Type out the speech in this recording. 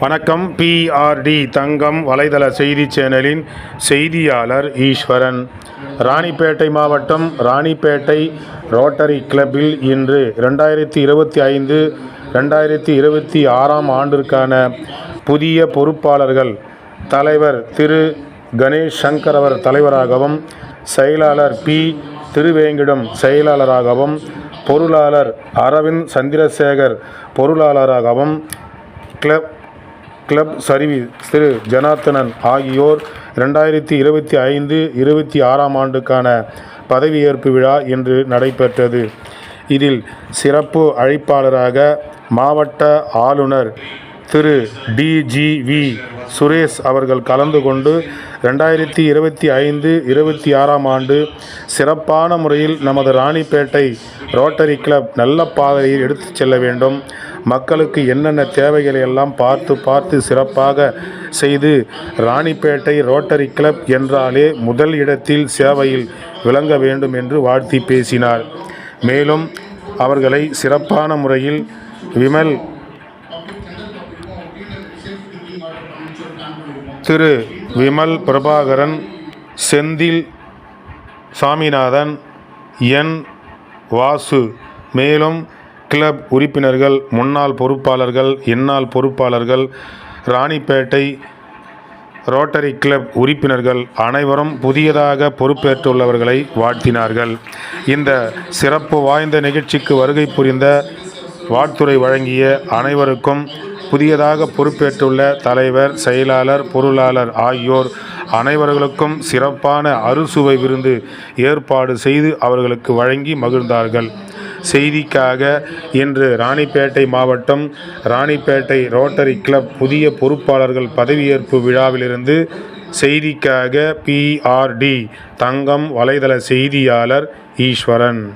வணக்கம். பிஆர்டி தங்கம் வலைதள செய்தி சேனலின் செய்தியாளர் ஈஸ்வரன். ராணிப்பேட்டை மாவட்டம் ராணிப்பேட்டை ரோட்டரி கிளப்பில் இன்று ரெண்டாயிரத்தி இருபத்தி ஐந்து ரெண்டாயிரத்தி இருபத்தி ஆறாம் ஆண்டிற்கான புதிய பொறுப்பாளர்கள் தலைவர் திரு கணேஷ் சங்கர் அவர் தலைவராகவும் செயலாளர் பி திருவேங்கிடம் செயலாளராகவும் பொருளாளர் அரவிந்த் சந்திரசேகர் பொருளாளராகவும் கிளப் கிளப் சரிவி திரு ஜனார்த்தனன் ஆகியோர் ரெண்டாயிரத்தி இருபத்தி ஐந்து இருபத்தி ஆறாம் ஆண்டுக்கான பதவியேற்பு விழா இன்று நடைபெற்றது. இதில் சிறப்பு அழைப்பாளராக மாவட்ட ஆளுநர் திரு டிஜிவி சுரேஷ் அவர்கள் கலந்து கொண்டு ரெண்டாயிரத்தி இருபத்தி ஐந்து இருபத்தி ஆறாம் ஆண்டு சிறப்பான முறையில் நமது ராணிப்பேட்டை ரோட்டரி கிளப் நல்ல பாதையில் எடுத்துச் செல்ல வேண்டும். மக்களுக்கு என்னென்ன தேவைகளை எல்லாம் பார்த்து பார்த்து சிறப்பாக செய்து ராணிப்பேட்டை ரோட்டரி கிளப் என்றாலே முதல் இடத்தில் சேவையில் விளங்க வேண்டும் என்று வாழ்த்தி பேசினார். மேலும் அவர்களை சிறப்பான முறையில் விமல் திரு விமல் பிரபாகரன் செந்தில் சாமிநாதன் என் வாசு. மேலும் கிளப் உறுப்பினர்கள் முன்னாள் பொறுப்பாளர்கள் இந்நாள் பொறுப்பாளர்கள் ராணிப்பேட்டை ரோட்டரி கிளப் உறுப்பினர்கள் அனைவரும் புதியதாக பொறுப்பேற்றுள்ளவர்களை வாழ்த்தினார்கள். இந்த சிறப்பு வாய்ந்த நிகழ்ச்சிக்கு வருகை புரிந்த வாழ்த்துறை வழங்கிய அனைவருக்கும் புதியதாக பொறுப்பேற்றுள்ள தலைவர் செயலாளர் பொருளாளர் ஆகியோர் அனைவர்களுக்கும் சிறப்பான அறுசுவை விருந்து ஏற்பாடு செய்து அவர்களுக்கு வழங்கி மகிழ்ந்தார்கள். செய்திக்காக இன்று ராணிப்பேட்டை மாவட்டம் ராணிப்பேட்டை ரோட்டரி கிளப் புதிய பொறுப்பாளர்கள் பதவியேற்பு விழாவிலிருந்து செய்திக்காக பிஆர்டி தங்கம் வலைதள செய்தியாளர் ஈஸ்வரன்.